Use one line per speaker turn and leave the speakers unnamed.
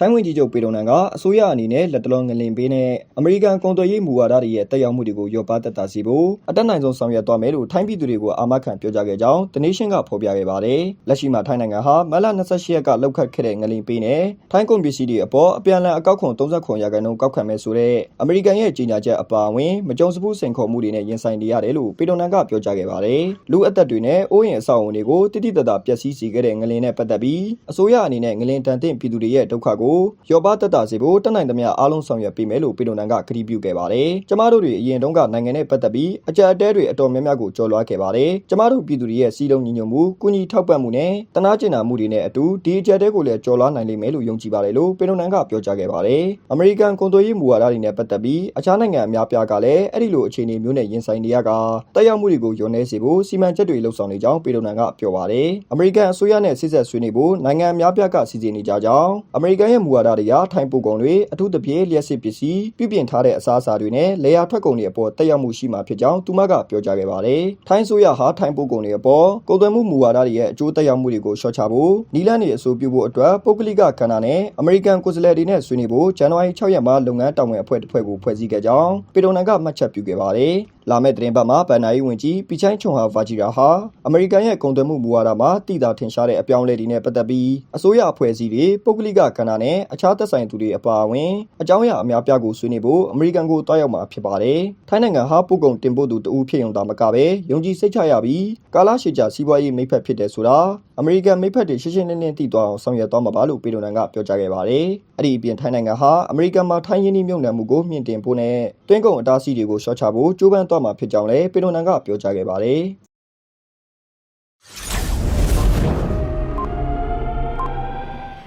ထိုင်းဝန်ကြီးချုပ်ပေတုံနန်ကအစိုးရအနေနဲ့လက်တလုံးငလင်ပေးနဲ့အမေရိကန်ကုန်သွယ်ရေးမူဝါဒတွေရဲ့တက်ရောက်မှုတွေကိုလျော့ပါသက်သာစေဖို့အတက်နိုင်ဆုံးဆောင်ရွက်သွားမယ်လို့ထိုင်းပြည်သူတွေကိုအာမခံပြောကြားခဲ့ကြောင်း The Nation ကဖော်ပြခဲ့ပါတယ်။လက်ရှိမှာထိုင်းနိုင်ငံဟာမတ်လ28ရက်ကလောက်ခတ်ခဲ့တဲ့ငလင်ပေးနဲ့ထိုင်းကုန်ပစ္စည်းတွေအပေါ်အပြန်အလှန်အကောက်ခွန်39ရာခိုင်နှုန်းကောက်ခံမယ်ဆိုတဲ့အမေရိကန်ရဲ့ကြေညာချက်အပါအဝင်မကြုံစဖူးစိန်ခေါ်မှုတွေနဲ့ရင်ဆိုင်နေရတယ်လို့ပေတုံနန်ကပြောကြားခဲ့ပါတယ်။လူအသက်တွေနဲ့အိုးအိမ်အဆောက်အအုံတွေကိုတိတိတတ်တာပျက်စီးစေခဲ့တဲ့ငလင်နဲ့ပတ်သက်ပြီးအစိုးရအနေနဲ့ငလင်တန်တဲ့ပြည်သူတွေရဲ့ဒုက္ခကိုရောပါသက်တာစေဖို့တက်နိုင်သမျှအားလုံးဆောင်ရွက်ပေးမယ်လို့ပေတုံနန်ကကတိပြုခဲ့ပါတယ်။ကျမတို့တွေအရင်တုန်းကနိုင်ငံနဲ့ပတ်သက်ပြီးအကြအတဲတွေအတော်များများကိုကြော်လွှားခဲ့ပါတယ်။ကျမတို့ပြည်သူတွေရဲ့စီးလုံးညီညွတ်မှု၊ကုညီထောက်ပံ့မှုနဲ့တနာကျင်နာမှုတွေနဲ့အတူဒီအကြအတဲကိုလည်းကြော်လွှားနိုင်လိမ့်မယ်လို့ယုံကြည်ပါတယ်လို့ပေတုံနန်ကပြောကြားခဲ့ပါတယ်။အမေရိကန်ကုန်သွယ်ရေးမူဝါဒတွေနဲ့ပတ်သက်ပြီးအခြားနိုင်ငံအများပြားကလည်းအဲ့ဒီလိုအခြေအနေမျိုးနဲ့ရင်ဆိုင်နေရကတက်ရောက်မှုတွေကိုယုံနေစေဖို့စီမံချက်တွေလှုပ်ဆောင်နေကြောင်းပေတုံနန်ကပြောပါတယ်။အမေရိကန်အစိုးရနဲ့စစ်ဆက်ဆွေးနွေးဖို့နိုင်ငံအများပြားကစီစဉ်နေကြကြောင်းအမေရိကန်ရဲ့မူဝါဒတွေကထိုင်းပို့ကုန်တွေအထူးသဖြင့်လျှက်စစ်ပစ္စည်းပြုပြင်ထားတဲ့အစားအစာတွေနဲ့လေယာထွက်ကုန်တွေအပေါ်တက်ရောက်မှုရှိမှာဖြစ်ကြောင်းသူမကပြောကြားခဲ့ပါတယ်။ထိုင်းဆိုရဟာထိုင်းပို့ကုန်တွေအပေါ်ကုန်သွယ်မှုမူဝါဒတွေရဲ့အကျိုးသက်ရောက်မှုတွေကိုလျှော့ချဖို့နီလန်းတွေအဆိုပြုဖို့အတွက်ပုဂ္ဂလိကကဏ္ဍနဲ့အမေရိကန်ကိုယ်စားလှယ်တွေနဲ့ဆွေးနွေးဖို့ဇန်နဝါရီ6ရက်မှာလုပ်ငန်းတာဝန်အဖွဲ့တစ်ဖွဲ့ကိုဖွဲ့စည်းခဲ့ကြောင်းပေတုံနန်ကမှတ်ချက်ပြုခဲ့ပါတယ်။ လာမယ့်သတင်းပတ်မှာဗန်နာယီဝင်ကြီးပီချိုင်းချုံဟာဗာဂျီရာဟာအမေရိကန်ရဲ့ကုန်သွယ်မှုမူဝါဒမှာတည်တာထင်ရှားတဲ့အပြောင်းအလဲတွေနဲ့ပတ်သက်ပြီးအစိုးရအဖွဲ့အစည်းတွေပုဂ္ဂလိကကဏ္ဍနဲ့အခြားသက်ဆိုင်သူတွေအပါအဝင်အကြောင်းအရာအများပြားကိုဆွေးနွေးဖို့အမေရိကန်ကိုတွားရောက်မှာဖြစ်ပါတယ်။ထိုင်းနိုင်ငံဟာပို့ကုန်တင်ပို့သူတဦးဖြစ်ရုံသာမကပဲယုံကြည်စိတ်ချရပြီးကာလရှည်ကြာစီးပွားရေးမိဖက်ဖြစ်တဲ့ဆိုတာအမေရိကန်မိဖက်တွေရှင်းရှင်းလင်းလင်းသိသွားအောင်ဆောင်ရွက်သွားမှာပါလို့ပေဒိုနန်ကပြောကြားခဲ့ပါတယ်။အဲ့ဒီအပြင်ထိုင်းနိုင်ငံဟာအမေရိကန်မှာထိုင်းရင်းနှီးမြှုပ်နှံမှုကိုမြင့်တင်ဖို့နဲ့တွင်းကုန်အတားအဆီးတွေကိုရှော့ချဖို့ကြိုးပမ်းသွားမှာဖြစ်ကြောင်းလည်းပေဒိုနန်က ပြောကြားခဲ့ပါတယ်။